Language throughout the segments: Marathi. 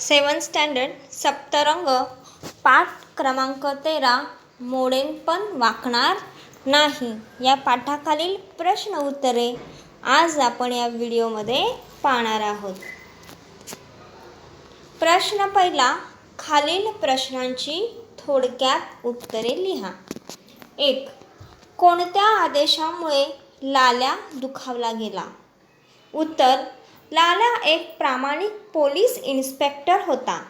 सेवन स्टँडर्ड सप्तरंग पाठ क्रमांक तेरा मोडेन पण वाकणार नाही. या पाठाखालील प्रश्न उत्तरे आज आपण या व्हिडिओमध्ये पाहणार आहोत. प्रश्न पहिला खालील प्रश्नांची थोडक्यात उत्तरे लिहा. एक कोणत्या आदेशामुळे लाल्या दुखावला गेला? उत्तर लाला एक प्रामाणिक पोलीस इन्स्पेक्टर होता.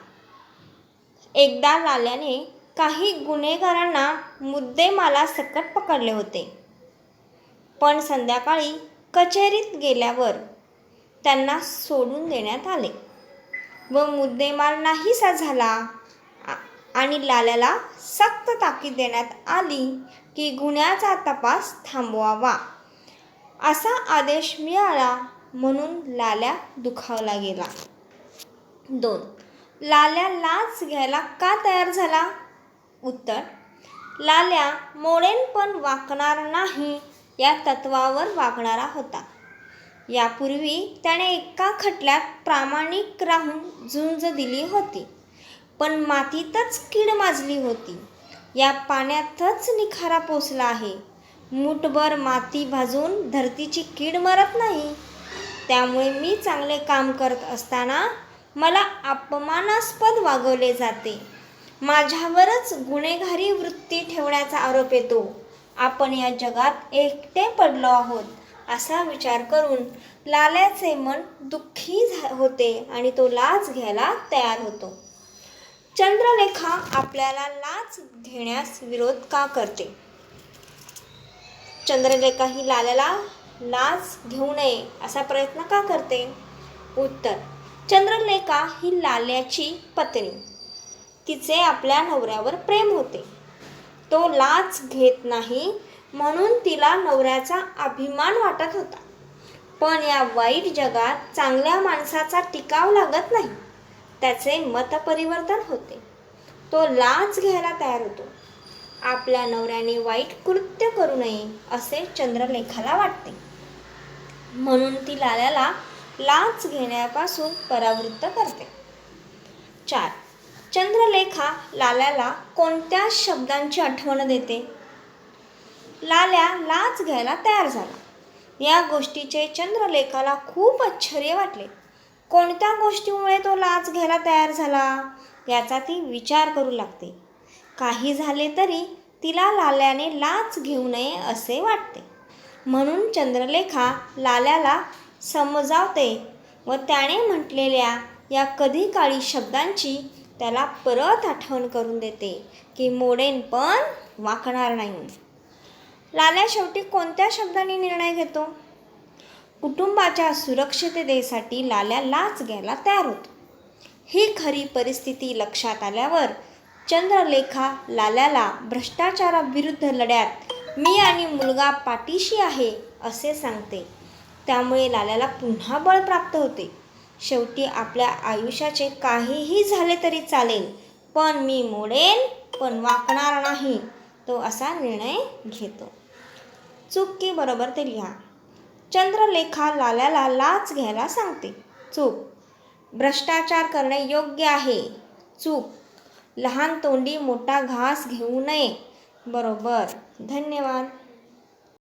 एकदा लाल्याने काही गुन्हेगारांना मुद्देमाला सकट पकडले होते. पण संध्याकाळी कचेरीत गेल्यावर त्यांना सोडून देण्यात आले व मुद्देमाल नाहीसा झाला. आणि लाल्याला सक्त ताकीद देण्यात आली की गुन्ह्याचा तपास थांबवावा असा आदेश मिळाला म्हणून लाल्या दुखावला गेला. दोन लाल्या लाच घ्यायला का तयार झाला? उत्तर लाल्या मोडेन पण वाकणार नाही या तत्वावर वागणारा होता. यापूर्वी त्याने एका खटल्यात प्रामाणिक राहून झुंज दिली होती पण मातीतच कीड माजली होती. या पाण्यातच निखारा पोचला आहे. मूठभर माती भाजून धरतीची कीड मरत नाही. त्यामुळे मी चांगले काम करत असताना मला अपमानास्पद वागवले जाते. माझ्यावरच गुन्हेगारी वृत्ती ठेवण्याचा आरोप येतो. आपण या जगात एकटे पडलो आहोत असा विचार करून लाल्याचे मन दुःखी झा होते आणि तो लाच घ्यायला तयार होतो. चंद्रलेखा आपल्याला लाच घेण्यास विरोध का करते? चंद्रलेखा ही लाल्याला लाच घेऊ नये असा प्रयत्न का करते? उत्तर चंद्रलेखा ही लाल्याची पत्नी. तिचे आपल्या नवऱ्यावर प्रेम होते. तो लाच घेत नाही म्हणून तिला नवऱ्याचा अभिमान वाटत होता. पण या वाईट जगात चांगल्या माणसाचा टिकाव लागत नाही. त्याचे मतपरिवर्तन होते. तो लाच घ्यायला तयार होतो. आपल्या नवऱ्याने वाईट कृत्य करू नये असे चंद्रलेखाला वाटते. म्हणून ती लाल्याला लाच घेण्यापासून परावृत्त करते. चार. चंद्रलेखा लाल्याला कोणत्या शब्दांची आठवण देते? लाल्या लाच घ्यायला तयार झाला. या गोष्टीचे चंद्रलेखाला खूप आश्चर्य वाटले. कोणत्या गोष्टीमुळे तो लाच घ्यायला तयार झाला? याचा ती विचार करू लागते. काही झाले तरी तिला लाल्याने लाच घेऊ नये असे वाटते. म्हणून चंद्रलेखा लाल्याला समजावते व त्याने म्हटलेल्या या कधी काळी शब्दांची त्याला परत आठवण करून देते की मोडेन पण वाकणार नाही. लाल्या शेवटी कोणत्या शब्दांनी निर्णय घेतो? कुटुंबाच्या सुरक्षिततेसाठी लाल्या लाच घ्यायला तयार होतो. ही खरी परिस्थिती लक्षात आल्यावर चंद्रलेखा लाल्याला भ्रष्टाचाराविरुद्ध लढ्यात मी आणि मुलगा पाठीशी आहे असे सांगते. त्यामुळे लाल्याला पुन्हा बळ प्राप्त होते. शेवटी आपल्या आयुष्याचे काहीही झाले तरी चालेल पण मी मोडेन पण वाकणार नाही तो असा निर्णय घेतो. चूक की बरोबर ते लिहा. चंद्रलेखा लाल्याला लाच घ्यायला सांगते. चूक. भ्रष्टाचार करणे योग्य आहे. चूक. लहान तोंडी मोठा घास घेऊ नये. बरोबर. धन्यवाद.